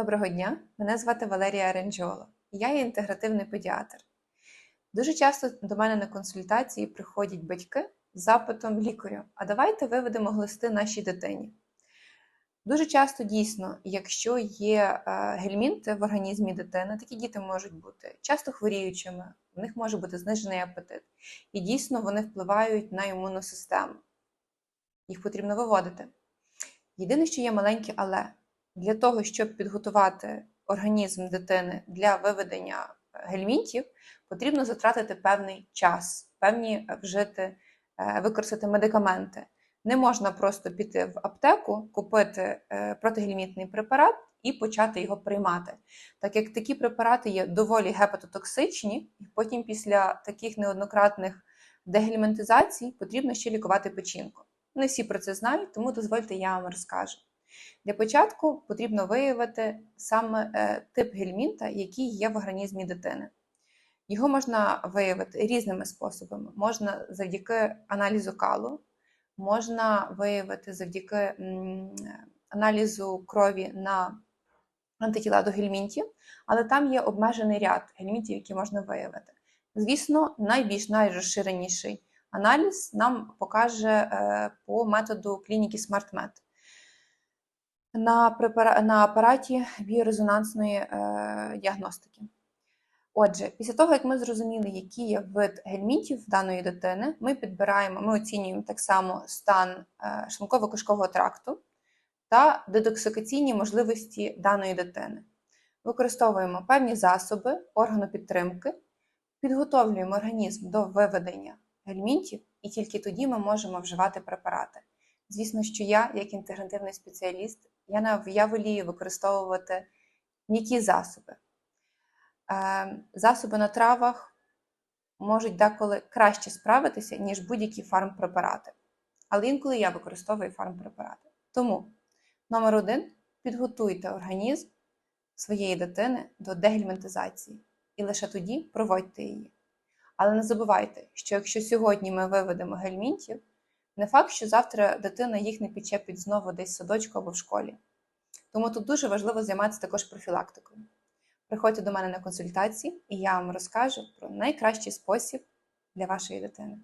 Доброго дня, мене звати Валерія Ренджола. Я є інтегративний педіатр. Дуже часто до мене на консультації приходять батьки з запитом лікарю, а давайте виведемо глисти нашій дитині. Дуже часто дійсно, якщо є е, гельмінти в організмі дитини, такі діти можуть бути часто хворіючими, в них може бути знижений апетит, і дійсно вони впливають на імунну систему. Їх потрібно виводити. Єдине, що є маленьке але для того, щоб підготувати організм дитини для виведення гельмінтів, потрібно затратити певний час, певні е, вжити, е, використати медикаменти. Не можна просто піти в аптеку, купити е, протигельмінтний препарат і почати його приймати, так як такі препарати є доволі гепатотоксичні, і потім після таких неоднократних дегельмінтизацій потрібно ще лікувати печінку. Не всі про це знають, тому дозвольте, я вам розкажу. Для початку потрібно виявити саме е, тип гельмінта, який є в організмі дитини. Його можна виявити різними способами. Можна завдяки аналізу калу, можна виявити завдяки аналізу крові на антитіла до гельмінтів, але там є обмежений ряд гельмінтів, які можна виявити. Звісно, найбільш найрозширеніший аналіз нам покаже е, по методу клініки SmartMed на, на апараті біорезонансної е, діагностики. Отже, після того, як ми зрозуміли, який є вид гельмінтів даної дитини, ми підбираємо, ми оцінюємо так само стан е, шлунково-кишкового тракту та дедоксикаційні можливості даної дитини. Використовуємо певні засоби органу підтримки, підготовлюємо організм до виведення гельмінтів, і тільки тоді ми можемо вживати препарати. Звісно, що я, як інтегративний спеціаліст, я, на, я волію використовувати м'які засоби. Е, засоби на травах можуть деколи краще справитися, ніж будь-які фармпрепарати. Але інколи я використовую фармпрепарати. Тому, номер один, підготуйте організм своєї дитини до дегельмінтизації. І лише тоді проводьте її. Але не забувайте, що якщо сьогодні ми виведемо гельмінтів, не факт, що завтра дитина їх не підчепить знову десь в садочку або в школі. Тому тут дуже важливо займатися також профілактикою. Приходьте до мене на консультації, і я вам розкажу про найкращий спосіб для вашої дитини.